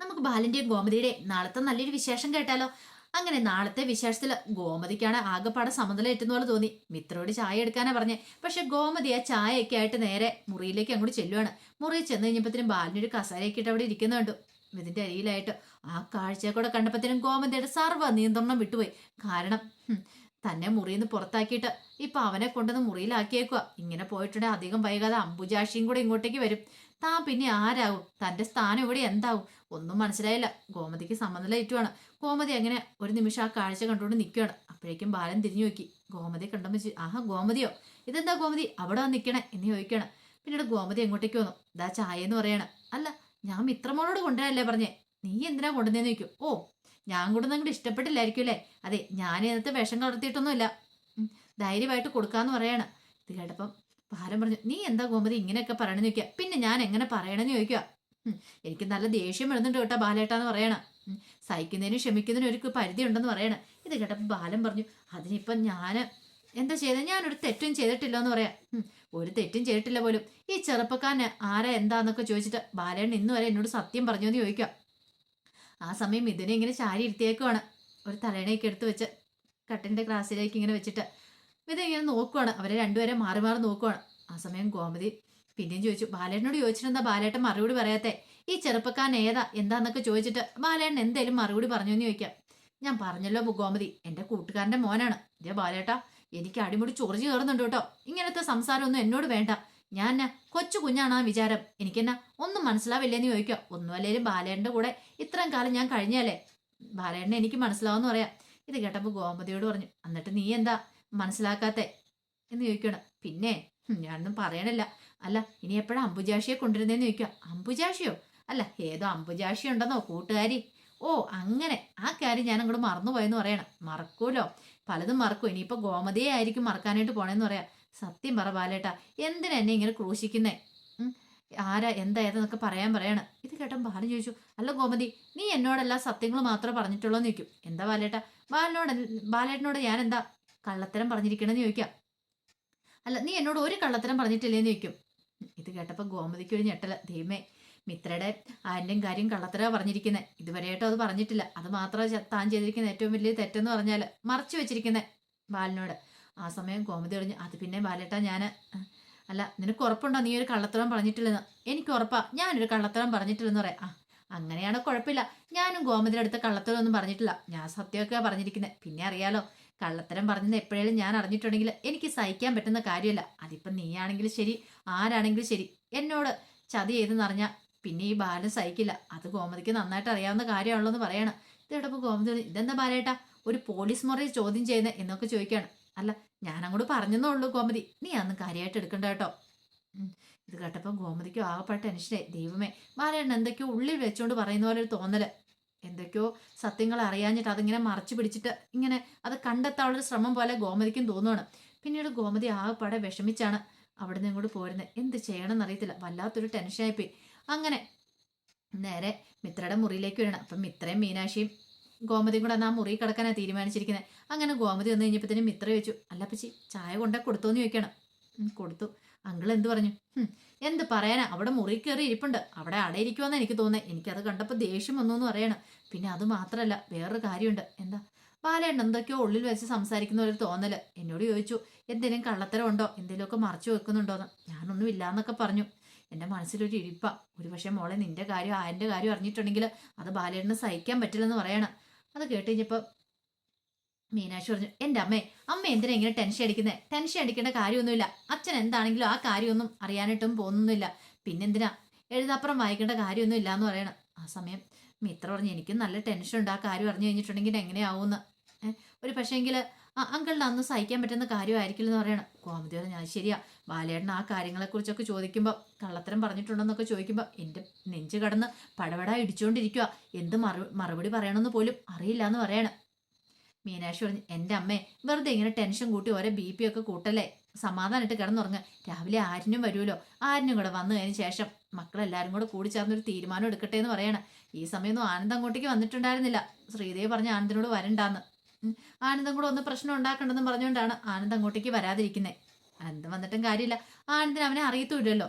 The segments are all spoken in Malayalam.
നമുക്ക് ബാലന്റെയും ഗോമതിയുടെയും നാളത്തെ നല്ലൊരു വിശേഷം കേട്ടാലോ? അങ്ങനെ നാളത്തെ വിശേഷത്തിൽ ഗോമതിക്കാണ് ആകെപ്പാടെ സമനില എത്തുന്ന പോലെ തോന്നി. മിത്രോട് ചായ എടുക്കാനാ പറഞ്ഞേ. പക്ഷെ ഗോമതി ആ ചായയൊക്കെ ആയിട്ട് നേരെ മുറിയിലേക്ക് അങ്ങോട്ട് ചെല്ലുവാണ്. മുറിയിൽ ചെന്ന് കഴിഞ്ഞപ്പോഴത്തേനും ബാലിനൊരു കസാരയൊക്കെ ഇട്ട് അവിടെ ഇരിക്കുന്ന കണ്ടു. ഇതിന്റെ അരിയിലായിട്ട് ആ കാഴ്ചയെ കൂടെ കണ്ടപ്പോഴത്തേനും ഗോമതിയുടെ സർവ നിയന്ത്രണം വിട്ടുപോയി. കാരണം തന്നെ മുറിയിൽ നിന്ന് പുറത്താക്കിയിട്ട് ഇപ്പൊ അവനെ കൊണ്ടുവന്ന് മുറിയിലാക്കിയേക്കുക ഇങ്ങനെ പോയിട്ടുണ്ടെ അധികം വൈകാതെ അംബുജാഷിയും കൂടെ ഇങ്ങോട്ടേക്ക് വരും. താൻ പിന്നെ ആരാകും? തന്റെ സ്ഥാനം ഇവിടെ എന്താവും? ഒന്നും മനസ്സിലായില്ല. ഗോമതിക്ക് സമനില ഏറ്റുവാണ്. ഗോമതി അങ്ങനെ ഒരു നിമിഷം ആ കാഴ്ച കണ്ടുകൊണ്ട് നിൽക്കുകയാണ്. അപ്പോഴേക്കും ബാലൻ തിരിഞ്ഞു നോക്കി. ഗോമതി കണ്ടപ്പോൾ ചോ- ആഹാ ഗോമതിയോ? ഇതെന്താ ഗോമതി? അവിടെ വന്ന് നിൽക്കണേ? എന്ന് ചോദിക്കണം പിന്നീട് ഗോമതി എങ്ങോട്ടേക്ക് വന്നു. ഇതാ ചായ എന്ന് പറയണം. അല്ല ഞാൻ മിത്രമോളോട് കൊണ്ടുവരാനല്ലേ പറഞ്ഞേ? നീ എന്തിനാ കൊണ്ടുവന്നേന്ന് ചോദിക്കും? ഓ ഞാൻ കൂടെ നിങ്ങൾ ഇഷ്ടപ്പെട്ടില്ലായിരിക്കും അല്ലേ? അതെ ഞാൻ ഇന്നത്തെ വിഷം കലർത്തിയിട്ടൊന്നുമില്ല ധൈര്യമായിട്ട് കൊടുക്കാന്ന് പറയാണ്. ഇത് കേട്ടപ്പം പാലം പറഞ്ഞു നീ എന്താ ഗോമതി ഇങ്ങനെയൊക്കെ പറയണെന്ന് ചോദിക്കുക പിന്നെ ഞാൻ എങ്ങനെ പറയണമെന്ന് ചോദിക്കുക എനിക്ക് നല്ല ദേഷ്യം വരുന്നുണ്ട് കേട്ടോ ബാലേട്ടാന്ന് പറയണം. സഹിക്കുന്നതിനും ക്ഷമിക്കുന്നതിനും ഒരു പരിധി ഉണ്ടെന്ന് പറയണം. ഇത് കേട്ടപ്പോൾ ബാലൻ പറഞ്ഞു അതിനിപ്പം ഞാൻ എന്താ ചെയ്തത് ഞാനൊരു തെറ്റും ചെയ്തിട്ടില്ല എന്ന് പറയാം ഒരു തെറ്റും ചെയ്തിട്ടില്ല പോലും. ഈ ചെറുപ്പക്കാരന് ആരാ എന്താന്നൊക്കെ ചോദിച്ചിട്ട് ബാലേട്ടൻ ഇന്ന് വരെ എന്നോട് സത്യം പറഞ്ഞു എന്ന് ചോദിക്കുക ആ സമയം ഇതിനെ ഇങ്ങനെ ചാരി ഇരുത്തിയേക്കുവാണ്. ഒരു തലേണയൊക്കെ എടുത്ത് വെച്ച് കട്ടിന്റെ ക്ലാസ്സിലേക്ക് ഇങ്ങനെ വെച്ചിട്ട് ഇത് ഇങ്ങനെ നോക്കുവാണ്. അവരെ രണ്ടുപേരെ മാറി മാറി നോക്കുവാണ്. ആ സമയം ഗോമതി പിന്നെയും ചോദിച്ചു ബാലേട്ടനോട് ചോദിച്ചിട്ടെന്താ? ബാലേട്ടൻ മറുപടി പറയാത്തെ? ഈ ചെറുപ്പക്കാരൻ ഏതാ? എന്താന്നൊക്കെ ചോദിച്ചിട്ട് ബാലേട്ടൻ എന്തേലും മറുപടി പറഞ്ഞു എന്ന് ചോദിക്കാം. ഞാൻ പറഞ്ഞല്ലോ ഗോമതി എന്റെ കൂട്ടുകാരന്റെ മോനാണ്. ഇതേ ബാലേട്ടാ എനിക്ക് അടിമുടി ചൊറിഞ്ഞു കയറുന്നുണ്ട് കേട്ടോ. ഇങ്ങനത്തെ സംസാരമൊന്നും എന്നോട് വേണ്ട. ഞാൻ കൊച്ചു കുഞ്ഞാണ് ആ വിചാരം. എനിക്കെന്നാ ഒന്നും മനസ്സിലാവില്ലെന്ന് ചോദിക്കുക. ഒന്നുമല്ലേലും ബാലേട്ടന്റെ കൂടെ ഇത്രയും കാലം ഞാൻ കഴിഞ്ഞാലേ ബാലേട്ടനെ എനിക്ക് മനസ്സിലാവുമെന്ന് പറയാം. ഇത് കേട്ടപ്പോൾ ഗോമതിയോട് പറഞ്ഞു എന്നിട്ട് നീ എന്താ മനസ്സിലാക്കാത്തെ? എന്ന് ചോദിക്കണം പിന്നെ ഞാനൊന്നും പറയണില്ല. അല്ല ഇനി എപ്പോഴാ അമ്പുജാഷിയെ കൊണ്ടുവരുന്നതെന്ന് ചോദിക്കുക. അമ്പുജാഷിയോ അല്ല ഏതോ അമ്പുജാഷി ഉണ്ടെന്നോ കൂട്ടുകാരി? ഓ അങ്ങനെ. ആ കാര്യം ഞാൻ അങ്ങോട്ട് മറന്നുപോയെന്ന് പറയണം. മറക്കൂലോ? പലതും മറക്കും. ഇനിയിപ്പോൾ ഗോമതിയെ ആയിരിക്കും മറക്കാനായിട്ട് പോണേന്ന് പറയാം. സത്യം പറ ബാലേട്ടാ. എന്തിനാ എന്നെ ഇങ്ങനെ ക്രൂശിക്കുന്നേ? ആരാ എന്താ ഏതെന്നൊക്കെ പറയാൻ പറയാണ്. ഇത് കേട്ടോ ബാലൻ ചോദിച്ചു അല്ല ഗോമതി നീ എന്നോടെല്ലാം സത്യങ്ങൾ മാത്രമേ പറഞ്ഞിട്ടുള്ളൂ എന്ന് ചോദിക്കും. എന്താ ബാലേട്ടാ? ബാലനോട് ബാലേട്ടനോട് ഞാൻ എന്താ കള്ളത്തരം പറഞ്ഞിരിക്കണമെന്ന് ചോദിക്കാം. അല്ല നീ എന്നോട് ഒരു കള്ളത്തരം പറഞ്ഞിട്ടില്ലേന്ന് ചോദിക്കും. ഇത് കേട്ടപ്പോൾ ഗോമതിക്ക് ഒരു ഞെട്ടല. ദൈവമേ മിത്രയുടെ ആന്റെയും കാര്യം കള്ളത്തര പറഞ്ഞിരിക്കുന്നത് ഇതുവരെയായിട്ടും അത് പറഞ്ഞിട്ടില്ല. അത് മാത്രമേ താൻ ചെയ്തിരിക്കുന്ന ഏറ്റവും വലിയ തെറ്റെന്ന് പറഞ്ഞാൽ മറച്ചു വെച്ചിരിക്കുന്നത് ബാലനോട് ആ സമയം കോമതി പറഞ്ഞു അത് പിന്നെ ബാലേട്ടാ ഞാൻ അല്ല നിനക്ക് ഉറപ്പുണ്ടോ? നീ ഒരു കള്ളത്തരം പറഞ്ഞിട്ടില്ലെന്ന്. എനിക്ക് ഉറപ്പാ. ഞാനൊരു കള്ളത്തരം പറഞ്ഞിട്ടില്ലെന്ന് പറയാം. ആ അങ്ങനെയാണ് കുഴപ്പമില്ല. ഞാനും ഗോമതിയുടെ അടുത്ത് കള്ളത്തരം ഒന്നും പറഞ്ഞിട്ടില്ല. ഞാൻ സത്യമൊക്കെ പറഞ്ഞിരിക്കുന്നത് പിന്നെ അറിയാലോ കള്ളത്തരം പറഞ്ഞത് എപ്പോഴേലും ഞാൻ അറിഞ്ഞിട്ടുണ്ടെങ്കിൽ എനിക്ക് സഹിക്കാൻ പറ്റുന്ന കാര്യമല്ല. അതിപ്പം നീയാണെങ്കിലും ശരി ആരാണെങ്കിലും ശരി. എന്നോട് ചതി ചെയ്തെന്ന് അറിഞ്ഞാൽ പിന്നെ ഈ ബാലൻ സഹിക്കില്ല. അത് ഗോമതിക്ക് നന്നായിട്ട് അറിയാവുന്ന കാര്യമാണല്ലോ എന്ന് പറയണം. ഇതോടൊപ്പം ഗോമതി ഇതെന്താ ബാലേട്ടാ? ഒരു പോലീസ് മുറി ചോദ്യം ചെയ്യുന്നത് എന്നൊക്കെ ചോദിക്കുകയാണ് അല്ല ഞാനങ്ങോട്ട് പറഞ്ഞെന്നേ ഉള്ളൂ ഗോമതി. നീ അന്ന് കാര്യമായിട്ട് എടുക്കണ്ട കേട്ടോ. ഇത് കേട്ടപ്പോൾ ഗോമതിക്കോ ആകെപ്പെട്ട ടെൻഷനെ ദൈവമേ ബാലേട്ടൻ എന്തൊക്കെയോ ഉള്ളിൽ വെച്ചോണ്ട് പറയുന്ന പോലെ ഒരു തോന്നൽ. എന്തൊക്കെയോ സത്യങ്ങൾ അറിയാഞ്ഞിട്ട് അതിങ്ങനെ മറച്ചു പിടിച്ചിട്ട് ഇങ്ങനെ അത് കണ്ടെത്താനുള്ളൊരു ശ്രമം പോലെ ഗോമതിക്കും തോന്നുവാണ്. പിന്നീട് ഗോമതി ആകെപ്പാടെ വിഷമിച്ചാണ് അവിടെ നിന്ന് ഇങ്ങോട്ട് പോരുന്നത് എന്ത് ചെയ്യണമെന്ന് അറിയത്തില്ല വല്ലാത്തൊരു ടെൻഷനായിപ്പോയി. അങ്ങനെ നേരെ മിത്രയുടെ മുറിയിലേക്ക് വരണം അപ്പം മിത്രയും മീനാക്ഷിയും ഗോമതിയും കൂടെ ആ മുറി കിടക്കാനാണ് തീരുമാനിച്ചിരിക്കുന്നത് അങ്ങനെ ഗോമതി വന്നു കഴിഞ്ഞപ്പോഴത്തേനും മിത്ര വെച്ചു അല്ല പച്ചി ചായ കൊണ്ടേ കൊടുത്തോന്ന് ചോദിക്കണം. കൊടുത്തു. അങ്കിൾ എന്ത് പറഞ്ഞു? "ഹും, എന്ത് പറയാനാ? അവിടെ മുറി കയറി ഇരിപ്പുണ്ട്. അവിടെ അടയിരിക്കുമെന്ന് എനിക്ക് തോന്നുന്നത് എനിക്കത് കണ്ടപ്പോൾ ദേഷ്യം വന്നു എന്ന് പറയണം. പിന്നെ അത് മാത്രമല്ല വേറൊരു കാര്യമുണ്ട്. എന്താ? ബാലേട്ടൻ എന്തൊക്കെയോ ഉള്ളിൽ വെച്ച് സംസാരിക്കുന്ന ഒരു തോന്നൽ എന്നോട് ചോദിച്ചു എന്തെങ്കിലും കള്ളത്തരമുണ്ടോ എന്തെങ്കിലുമൊക്കെ മറച്ചു വെക്കുന്നുണ്ടോന്ന്? ഞാനൊന്നും ഇല്ലാന്നൊക്കെ പറഞ്ഞു. എന്റെ മനസ്സിലൊരു ഇരിപ്പ ഒരു പക്ഷേ മോളെ നിന്റെ കാര്യം ആയന്റെ കാര്യം അറിഞ്ഞിട്ടുണ്ടെങ്കിൽ അത് ബാലേട്ടന് സഹിക്കാൻ പറ്റില്ലെന്ന് പറയണം. അത് കേട്ട് മീനാക്ഷി പറഞ്ഞു എന്റെ അമ്മേ അമ്മ എന്തിനാ ഇങ്ങനെ ടെൻഷൻ അടിക്കുന്നത് ടെൻഷൻ അടിക്കേണ്ട കാര്യമൊന്നുമില്ല. അച്ഛൻ എന്താണെങ്കിലും ആ കാര്യമൊന്നും അറിയാനായിട്ടും പോകുന്നില്ല പിന്നെന്തിനാ? എഴുതാപ്പുറം വായിക്കേണ്ട കാര്യമൊന്നും ഇല്ല എന്ന് പറയണം. ആ സമയം മിത്ര പറഞ്ഞു എനിക്കും നല്ല ടെൻഷൻ ഉണ്ട്. ആ കാര്യം അറിഞ്ഞു കഴിഞ്ഞിട്ടുണ്ടെങ്കിൽ എങ്ങനെയാവുമെന്ന് ഒരു പക്ഷേങ്കിൽ അങ്കിളിന് അന്ന് സഹിക്കാൻ പറ്റുന്ന കാര്യമായിരിക്കില്ല എന്ന് പറയണം. കോമതി പറഞ്ഞു ഞാൻ ശരിയാ. ബാലേട്ടൻ ആ കാര്യങ്ങളെക്കുറിച്ചൊക്കെ ചോദിക്കുമ്പോൾ കള്ളത്തരം പറഞ്ഞിട്ടുണ്ടെന്നൊക്കെ ചോദിക്കുമ്പോൾ എന്റെ നെഞ്ച് കടന്ന് പടപട ഇടിച്ചുകൊണ്ടിരിക്കുക എന്ത് മറു മറുപടി പറയണമെന്ന് പോലും അറിയില്ല എന്ന് പറയണം. മീനാക്ഷി പറഞ്ഞു എന്റെ അമ്മേ വെറുതെ ഇങ്ങനെ ടെൻഷൻ കൂട്ടി ഓരോ ബി പി ഒക്കെ കൂട്ടല്ലേ? സമാധാനമായിട്ട് കിടന്നുറങ്ങുക രാവിലെ ആരിനും വരുമല്ലോ. ആരിനും കൂടെ വന്നു കഴിഞ്ഞ ശേഷം മക്കളെല്ലാവരും കൂടെ കൂടി ചേർന്നൊരു തീരുമാനം എടുക്കട്ടെ എന്ന് പറയണം. ഈ സമയമൊന്നും ആനന്ദ് അങ്ങോട്ടേക്ക് വന്നിട്ടുണ്ടായിരുന്നില്ല. ശ്രീദേവി പറഞ്ഞ ആനന്ദിനോട് വരണ്ടാന്ന്. ആനന്ദം കൂടെ ഒന്ന് പ്രശ്നം ഉണ്ടാക്കണ്ടെന്ന് പറഞ്ഞുകൊണ്ടാണ് ആനന്ദ് അങ്ങോട്ടേക്ക് വരാതിരിക്കുന്നത് ആനന്ദം വന്നിട്ടും കാര്യമില്ല. ആനന്ദിന് അവനെ അറിയത്തുമില്ലല്ലോ.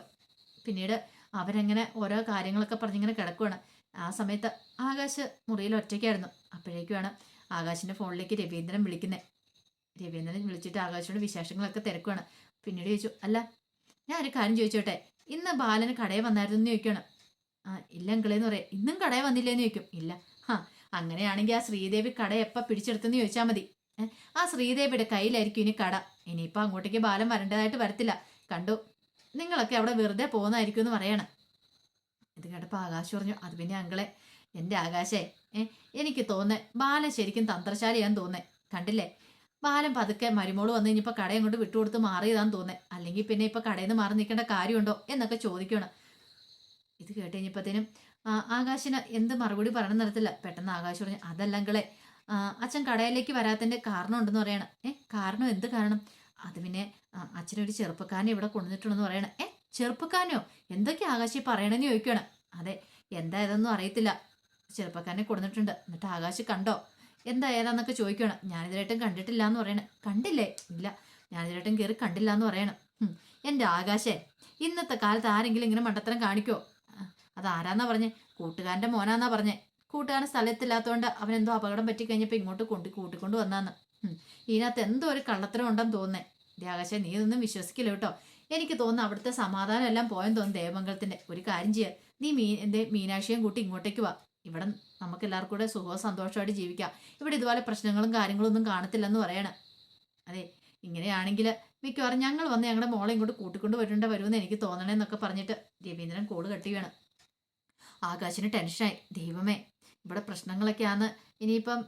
പിന്നീട് അവരങ്ങനെ ഓരോ കാര്യങ്ങളൊക്കെ പറഞ്ഞിങ്ങനെ കിടക്കുവാണ്. ആ സമയത്ത് ആകാശ് മുറിയിൽ ഒറ്റയ്ക്കായിരുന്നു. അപ്പോഴേക്കുമാണ് ആകാശിന്റെ ഫോണിലേക്ക് രവീന്ദ്രൻ വിളിക്കുന്നത് രവീന്ദ്രൻ വിളിച്ചിട്ട് ആകാശോട് വിശേഷങ്ങളൊക്കെ തിരക്കുവാണ്. പിന്നീട് ചോദിച്ചു അല്ല ഞാൻ ഒരു കാര്യം ചോദിച്ചോട്ടെ? ഇന്ന് ബാലന് കടയിൽ വന്നായിരുന്നു എന്ന് ചോദിക്കുകയാണ് ആ ഇല്ല അങ്കിളേന്ന് പറയാം. ഇന്നും കടയിൽ വന്നില്ലേന്ന് ചോദിക്കും. ഇല്ല. ഹാ അങ്ങനെയാണെങ്കിൽ ആ ശ്രീദേവി കട എപ്പോൾ പിടിച്ചെടുത്തെന്ന് ചോദിച്ചാൽ മതി. ആ ശ്രീദേവിയുടെ കയ്യിലായിരിക്കും ഇനി കട. ഇനിയിപ്പോൾ അങ്ങോട്ടേക്ക് ബാലം വരേണ്ടതായിട്ട് വരത്തില്ല. കണ്ടു? നിങ്ങളൊക്കെ അവിടെ വെറുതെ പോകുന്നതായിരിക്കും എന്ന് പറയണം. ഇത് കേട്ടപ്പോൾ ആകാശ് പറഞ്ഞു അത് പിന്നെ അങ്കളെ എന്റെ ആകാശേ എനിക്ക് തോന്നേ ബാലൻ ശരിക്കും തന്ത്രശാലിയാന്ന് തോന്നേ. കണ്ടില്ലേ? ബാലൻ പതുക്കെ മരുമോൾ വന്നു ഇനിയിപ്പോൾ കടയും കൊണ്ട് വിട്ടുകൊടുത്ത് മാറിയതാന്ന് തോന്നേ. അല്ലെങ്കിൽ പിന്നെ ഇപ്പോൾ കടയിൽ നിന്ന് മാറി നിൽക്കേണ്ട കാര്യമുണ്ടോ എന്നൊക്കെ ചോദിക്കണം ഇത് കേട്ട് കഴിഞ്ഞപ്പോഴത്തേനും ആകാശിന് എന്ത് മറുപടി പറയണം നടത്തില്ല പെട്ടെന്ന് ആകാശ് പറഞ്ഞു അതല്ലങ്കളെ അച്ഛൻ കടയിലേക്ക് വരാത്തിന്റെ കാരണം ഉണ്ടെന്ന് പറയണം. ഏ കാരണം എന്ത് കാരണം? അത് പിന്നെ അച്ഛനൊരു ചെറുപ്പക്കാരനെ ഇവിടെ കൊണ്ടുവന്നിട്ടുണ്ടെന്ന് പറയണം. ഏ ചെറുപ്പക്കാരനോ? എന്തൊക്കെ ആകാശി പറയണമെന്ന് ചോദിക്കണം അതെ എന്താ ഏതൊന്നും അറിയത്തില്ല. ചെറുപ്പക്കാരനെ കൊടുത്തിട്ടുണ്ട് എന്നിട്ട് ആകാശ് കണ്ടോ? എന്താ ഏതാന്നൊക്കെ ചോദിക്കണം ഞാനിതിലായിട്ടും കണ്ടിട്ടില്ല എന്ന് പറയണം. കണ്ടില്ലേ? ഇല്ല ഞാനിതിലായിട്ടും കയറി കണ്ടില്ല എന്ന് പറയണം എന്റെ ആകാശേ ഇന്നത്തെ കാലത്ത് ആരെങ്കിലും ഇങ്ങനെ മണ്ടത്തരം കാണിക്കോ ആ, അതാരാന്നാ പറഞ്ഞേ? കൂട്ടുകാരന്റെ മോനാന്നാ പറഞ്ഞേ. കൂട്ടുകാരൻ സ്ഥലത്തില്ലാത്തതുകൊണ്ട് അവൻ എന്തോ അപകടം പറ്റി കഴിഞ്ഞപ്പോൾ ഇങ്ങോട്ട് കൊണ്ടു കൂട്ടിക്കൊണ്ട് വന്നാന്ന്. ഇതിനകത്ത് എന്തോ ഒരു കള്ളത്തരം ഉണ്ടെന്ന് തോന്നേ ദേ നീ ഇതൊന്നും വിശ്വസിക്കില്ല കേട്ടോ. എനിക്ക് തോന്നുന്നു അവിടുത്തെ സമാധാനം എല്ലാം പോയെന്ന് തോന്നുന്നു ദേവമംഗലത്തിന്റെ. ഒരു കാര്യം ചെയ്യുക നീ മീ എന്റെ മീനാക്ഷിയും കൂട്ടി ഇങ്ങോട്ടേക്ക് വാ. ഇവിടെ നമുക്ക് എല്ലാവർക്കും കൂടെ സുഖവും സന്തോഷമായിട്ട് ജീവിക്കാം. ഇവിടെ ഇതുപോലെ പ്രശ്നങ്ങളും കാര്യങ്ങളും ഒന്നും കാണത്തില്ലെന്ന് പറയണം. അതെ ഇങ്ങനെയാണെങ്കിൽ മിക്കവാറും ഞങ്ങൾ വന്ന് ഞങ്ങളുടെ മോളെ ഇങ്ങോട്ട് കൂട്ടിക്കൊണ്ട് വരേണ്ട വരുമെന്ന് എനിക്ക് തോന്നണേന്നൊക്കെ പറഞ്ഞിട്ട് രവീന്ദ്രൻ കോൾ കെട്ടുകയാണ് ആകാശിന് ടെൻഷനായി. ദൈവമേ ഇവിടെ പ്രശ്നങ്ങളൊക്കെയാന്ന് ഇനിയിപ്പം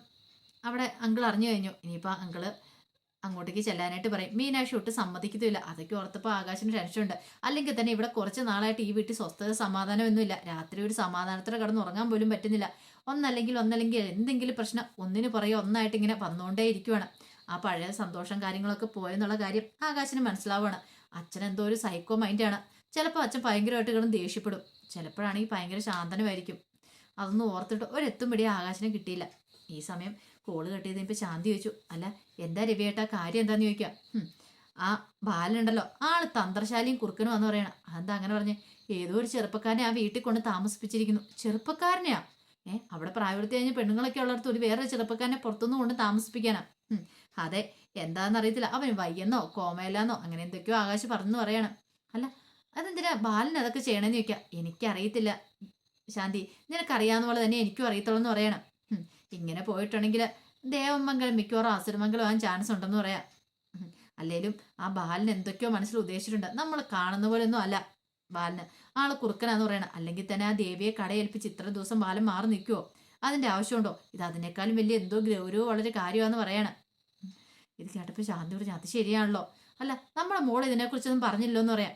അവിടെ അങ്കിൾ അറിഞ്ഞു കഴിഞ്ഞു. ഇനിയിപ്പം അങ്കിൾ അങ്ങോട്ടേക്ക് ചെല്ലാനായിട്ട് പറയും. മീനാക്ഷി ഒട്ട് സമ്മതിക്കത്തില്ല അതൊക്കെ ഓർത്തപ്പോൾ ആകാശിന് ടെൻഷനുണ്ട്. അല്ലെങ്കിൽ തന്നെ ഇവിടെ കുറച്ച് നാളായിട്ട് ഈ വീട്ടിൽ സ്വസ്ഥത സമാധാനമൊന്നുമില്ല. രാത്രി ഒരു സമാധാനത്തോടെ കടന്ന് ഉറങ്ങാൻ പോലും പറ്റുന്നില്ല. ഒന്നല്ലെങ്കിൽ ഒന്നല്ലെങ്കിൽ എന്തെങ്കിലും പ്രശ്നം ഒന്നിന് പുറകെ ഒന്നായിട്ട് ഇങ്ങനെ വന്നുകൊണ്ടേ ഇരിക്കുവാണ്. ആ പഴയ സന്തോഷം കാര്യങ്ങളൊക്കെ പോയെന്നുള്ള കാര്യം ആകാശിന് മനസ്സിലാവുകയാണ് അച്ഛൻ എന്തോ ഒരു സൈക്കോ മൈൻഡാണ് ചിലപ്പോൾ അച്ഛൻ ഭയങ്കരമായിട്ട് കിടന്ന് ദേഷ്യപ്പെടും. ചിലപ്പോഴാണെങ്കിൽ ഭയങ്കര ശാന്തനുമായിരിക്കും. അതൊന്നും ഓർത്തിട്ട് ഒരെത്തും പിടി ആകാശിനെ കിട്ടിയില്ല. ഈ സമയം കോൾ കെട്ടിയത് ഇപ്പം ശാന്തി ചോദിച്ചു അല്ല എന്താ രവിയേട്ടാ കാര്യം എന്താന്ന് ചോദിക്കാം? ഹും, ആ ബാലനുണ്ടല്ലോ ആൾ തന്ത്രശാലിയും കുറുക്കനും എന്ന് പറയണം. അതെന്താ അങ്ങനെ പറഞ്ഞേ? ഏതോ ഒരു ചെറുപ്പക്കാരനെ ആ വീട്ടിൽ കൊണ്ട് താമസിപ്പിച്ചിരിക്കുന്നു. ചെറുപ്പക്കാരനെയാ? ഏ അവിടെ പ്രായപൂർത്തി കഴിഞ്ഞ പെണ്ണുങ്ങളൊക്കെ ഉള്ളിടത്ത് ഒരു വേറെ ചെറുപ്പക്കാരനെ പുറത്തുനിന്ന് കൊണ്ട് താമസിപ്പിക്കാനാ. അതെ എന്താണെന്ന് അറിയത്തില്ല. അവൻ വയ്യെന്നോ കോമയിലാന്നോ അങ്ങനെ എന്തൊക്കെയോ ആകാശ് പറഞ്ഞു പറയണം. അല്ല അതെന്തിനാ ബാലൻ അതൊക്കെ ചെയ്യണമെന്ന് ചോദിക്കാം? എനിക്കറിയത്തില്ല. ശാന്തി നിനക്കറിയാവുന്ന പോലെ തന്നെ എനിക്കും അറിയത്തുള്ളൂ എന്ന് പറയണം. ഇങ്ങനെ പോയിട്ടുണ്ടെങ്കിൽ ദേവമംഗലം മിക്കവാറും അസുരമംഗലം ആകാൻ ചാൻസ് ഉണ്ടെന്ന് പറയാം. അല്ലേലും ആ ബാലൻ എന്തൊക്കെയോ മനസ്സിൽ ഉദ്ദേശിച്ചിട്ടുണ്ട്. നമ്മൾ കാണുന്ന പോലെ ഒന്നും അല്ല ബാലന്. ആൾ കുറുക്കനാന്ന് പറയണം. അല്ലെങ്കിൽ തന്നെ ആ ദേവിയെ കടയേൽപ്പിച്ച് ഇത്ര ദിവസം ബാലൻ മാറി നിൽക്കുമോ അതിന്റെ ആവശ്യമുണ്ടോ? ഇത് അതിനേക്കാളും വലിയ എന്തോ ഗൗരവം വളരെ കാര്യമാണെന്ന് പറയണം. ഇത് കേട്ടപ്പോൾ ശാന്തി പറഞ്ഞു അത് ശരിയാണല്ലോ. അല്ല നമ്മുടെ മോൾ ഇതിനെക്കുറിച്ചൊന്നും പറഞ്ഞില്ലോ എന്ന് പറയാം.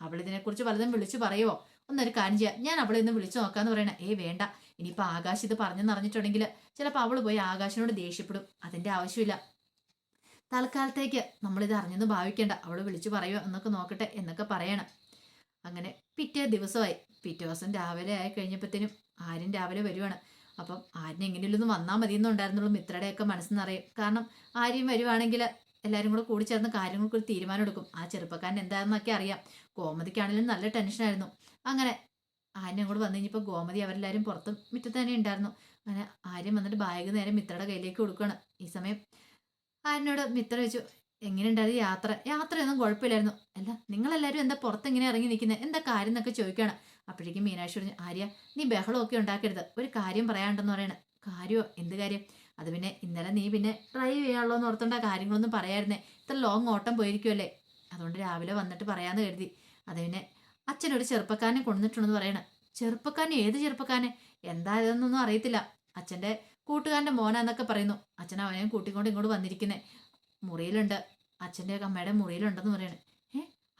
അവൾ ഇതിനെക്കുറിച്ച് പലതും വിളിച്ചു പറയുമോ ഒന്നൊരു കാര്യം ചെയ്യാം. ഞാൻ അവളെ ഇന്ന് വിളിച്ചു നോക്കാന്ന് പറയണേ. ഏ വേണ്ട. ഇനിയിപ്പോൾ ആകാശ് ഇത് പറഞ്ഞെന്ന് അറിഞ്ഞിട്ടുണ്ടെങ്കിൽ ചിലപ്പോൾ അവൾ പോയി ആകാശിനോട് ദേഷ്യപ്പെടും. അതിന്റെ ആവശ്യമില്ല. തൽക്കാലത്തേക്ക് നമ്മളിത് അറിഞ്ഞെന്ന് ഭാവിക്കേണ്ട. അവൾ വിളിച്ചു പറയുമോ എന്നൊക്കെ നോക്കട്ടെ എന്നൊക്കെ പറയണം. അങ്ങനെ പിറ്റേ ദിവസമായി. പിറ്റേ ദിവസം രാവിലെ ആയി കഴിഞ്ഞപ്പോഴത്തേനും ആരും രാവിലെ വരുവാണ്. അപ്പം ആര്യൻ എങ്ങനെയല്ലോ ഒന്ന് വന്നാൽ മതി എന്നുണ്ടായിരുന്നുള്ളൂ മിത്രയുടെയൊക്കെ മനസ്സെന്നറിയും കാരണം ആര്യം വരുവാണെങ്കിൽ എല്ലാവരും കൂടെ കൂടി ചേർന്ന് കാര്യങ്ങൾക്ക് ഒരു തീരുമാനം എടുക്കും. ആ ചെറുപ്പക്കാരൻ എന്താണെന്നൊക്കെ അറിയാം. ഗോമതിക്കാണെങ്കിലും നല്ല ടെൻഷനായിരുന്നു അങ്ങനെ ആര്യൻ കൂടെ വന്നു കഴിഞ്ഞപ്പോൾ ഗോമതി അവരെല്ലാവരും പുറത്ത് മുറ്റത്ത് തന്നെ ഉണ്ടായിരുന്നു. അങ്ങനെ ആര്യം വന്നിട്ട് ബാഗ് നേരെ മിത്രയുടെ കയ്യിലേക്ക് കൊടുക്കുകയാണ്. ഈ സമയം ആര്യനോട് മിത്ര വെച്ചു എങ്ങനെയുണ്ടായിരുന്നു യാത്ര? യാത്രയൊന്നും കുഴപ്പമില്ലായിരുന്നു. അല്ല നിങ്ങളെല്ലാവരും എന്താ പുറത്ത് ഇങ്ങനെ ഇറങ്ങി നിൽക്കുന്നത്? എന്താ കാര്യം? എന്നൊക്കെ ചോദിക്കുകയാണ്. അപ്പോഴേക്കും മീനാക്ഷി പറഞ്ഞു ആര്യ നീ ബഹളമൊക്കെ ഉണ്ടാക്കരുത്. ഒരു കാര്യം പറയാണ്ടെന്ന് പറയണേ. കാര്യമോ എന്ത് കാര്യം? അത് പിന്നെ ഇന്നലെ നീ പിന്നെ ഡ്രൈവ് ചെയ്യാനുള്ളൂ എന്ന് ഓർത്തേണ്ട കാര്യങ്ങളൊന്നും പറയായിരുന്നേ. ഇത്ര ലോങ് ഓട്ടം പോയിരിക്കുമല്ലേ അതുകൊണ്ട് രാവിലെ വന്നിട്ട് പറയാമെന്ന് കരുതി. അത് പിന്നെ അച്ഛനൊരു ചെറുപ്പക്കാരനെ കൊണ്ടുവന്നിട്ടുണ്ടെന്ന് പറയണ. ചെറുപ്പക്കാരൻ ഏത് ചെറുപ്പക്കാരനെ? എന്താ ഇതെന്നൊന്നും അറിയത്തില്ല. അച്ഛന്റെ കൂട്ടുകാരന്റെ മോനാന്നൊക്കെ പറയുന്നു. അച്ഛൻ അവനെ കൂട്ടിക്കൊണ്ട് ഇങ്ങോട്ട് വന്നിരിക്കുന്നേ. മുറിയിലുണ്ട്. അച്ഛന്റെ അമ്മയുടെ മുറിയിലുണ്ടെന്ന് പറയണേ.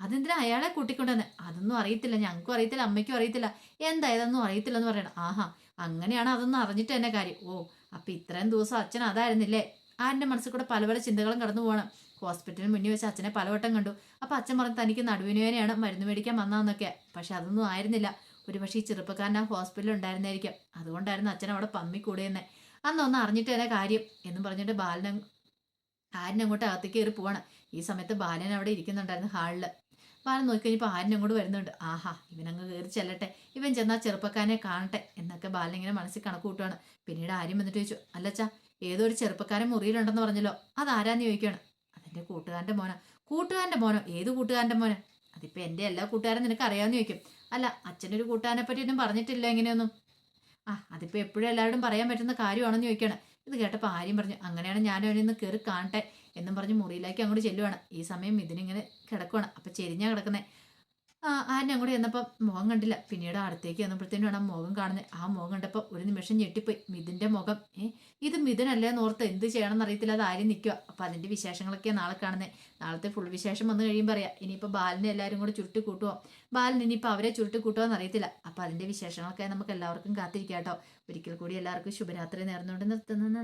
അതെന്തിനാ അയാളെ കൂട്ടിക്കൊണ്ടുവന്നെ? അതൊന്നും അറിയത്തില്ല. ഞങ്ങൾക്കും അറിയത്തില്ല. അമ്മയ്ക്കും അറിയത്തില്ല. എന്താ ഇതൊന്നും അറിയത്തില്ലെന്ന് പറയണം. ആഹാ അങ്ങനെയാണ് അതൊന്നും അറിഞ്ഞിട്ട് തന്നെ കാര്യം. ഓ അപ്പൊ ഇത്രയും ദിവസം അച്ഛൻ അതായിരുന്നില്ലേ? ആരുടെ മനസ്സിൽ കൂടെ പല പല ചിന്തകളും കടന്നു പോകണം ഹോസ്പിറ്റലിന് മുന്നിൽ വെച്ച് അച്ഛനെ പലവട്ടം കണ്ടു. അപ്പൊ അച്ഛൻ പറഞ്ഞു തനിക്ക് നടുവിനുവേനെയാണ് മരുന്ന് മേടിക്കാൻ വന്നതെന്നൊക്കെ. പക്ഷെ അതൊന്നും ആയിരുന്നില്ല. ഒരു പക്ഷേ ഈ ചെറുപ്പക്കാരൻ ആ ഹോസ്പിറ്റലിൽ ഉണ്ടായിരുന്നായിരിക്കും. അതുകൊണ്ടായിരുന്നു അച്ഛൻ അവിടെ പമ്മി കൂടിയെന്നെ. അന്നൊന്നും അറിഞ്ഞിട്ട് തന്നെ കാര്യം എന്നും പറഞ്ഞിട്ട് ബാലൻ ആരിനങ്ങോട്ട് അകത്തേക്ക് കയറി പോവാണ്. ഈ സമയത്ത് ബാലൻ അവിടെ ഇരിക്കുന്നുണ്ടായിരുന്നു ഹാളിൽ. ബാലൻ നോക്കിക്കഴിഞ്ഞപ്പോൾ ആരും അങ്ങോട്ട് വരുന്നുണ്ട്. ആഹാ ഇവനങ്ങ് കയറി ചെല്ലട്ടെ. ഇവൻ ചെന്നാൽ ചെറുപ്പക്കാരനെ കാണട്ടെ എന്നൊക്കെ ബാലൻ ഇങ്ങനെ മനസ്സിൽ കണക്ക് കൂട്ടുകയാണ് പിന്നീട് ആര്യം വന്നിട്ട് ചോദിച്ചു അല്ലച്ചാ ഏതോ ഒരു ചെറുപ്പക്കാരൻ മുറിയിലുണ്ടെന്ന് പറഞ്ഞല്ലോ അതാരാന്ന് ചോദിക്കുകയാണ് അതെന്റെ കൂട്ടുകാരന്റെ മോനാ. കൂട്ടുകാരന്റെ മോനോ? ഏത് കൂട്ടുകാരന്റെ മോനോ? അതിപ്പോൾ എന്റെ എല്ലാ കൂട്ടുകാരും നിനക്ക് അറിയാമെന്ന് ചോദിക്കും. അല്ല അച്ഛനൊരു കൂട്ടുകാരനെ പറ്റി ഒന്നും പറഞ്ഞിട്ടില്ല എങ്ങനെയൊന്നും. ആ അതിപ്പോൾ എപ്പോഴും എല്ലാവരോടും പറയാൻ പറ്റുന്ന കാര്യമാണെന്ന് ചോദിക്കുകയാണ് ഇത് കേട്ടപ്പോൾ ആര്യം പറഞ്ഞു അങ്ങനെയാണ് ഞാൻ ഒന്ന് കയറി കാണട്ടെ. എന്നും പറഞ്ഞ് മുറിയിലേക്ക് അങ്ങോട്ട് ചെല്ലുവാണ്. ഈ സമയം ഇതിനിങ്ങനെ കിടക്കുവാണ്. അപ്പം ചെരിഞ്ഞാ കിടക്കുന്നത് ആന അങ്ങോട്ട് ചെന്നപ്പോൾ മുഖം കണ്ടില്ല. പിന്നീട് അടുത്തേക്ക് വന്നപ്പോഴത്തേനും ആണ് ആ മുഖം കാണുന്നത് ആ മുഖം കണ്ടപ്പോൾ ഒരു നിമിഷം ഞെട്ടിപ്പോയി. മിഥുന്റെ മുഖം. ഏ ഇത് മിഥുനല്ലേ എന്നോർത്ത് എന്ത് ചെയ്യണമെന്ന് അറിയത്തില്ല. അത് ആരും നിൽക്കുക അപ്പം അതിന്റെ വിശേഷങ്ങളൊക്കെ നാളെ കാണുന്നത് നാളത്തെ ഫുൾ വിശേഷം വന്നു കഴിയുമ്പോൾ പറയാം ഇനിയിപ്പോൾ ബാലിനെ എല്ലാവരും കൂടെ ചുരുട്ടി കൂട്ടുവോ ബാലിന് ഇനിയിപ്പോൾ അവരെ ചുരുട്ടി കൂട്ടുമോ എന്നറിയത്തില്ല അപ്പം അതിന്റെ വിശേഷങ്ങളൊക്കെ നമുക്ക് എല്ലാവർക്കും കാത്തിരിക്കാം കേട്ടോ. ഒരിക്കൽ കൂടി എല്ലാവർക്കും ശുഭരാത്രി നേർന്നുകൊണ്ട് നിർത്തുന്നു.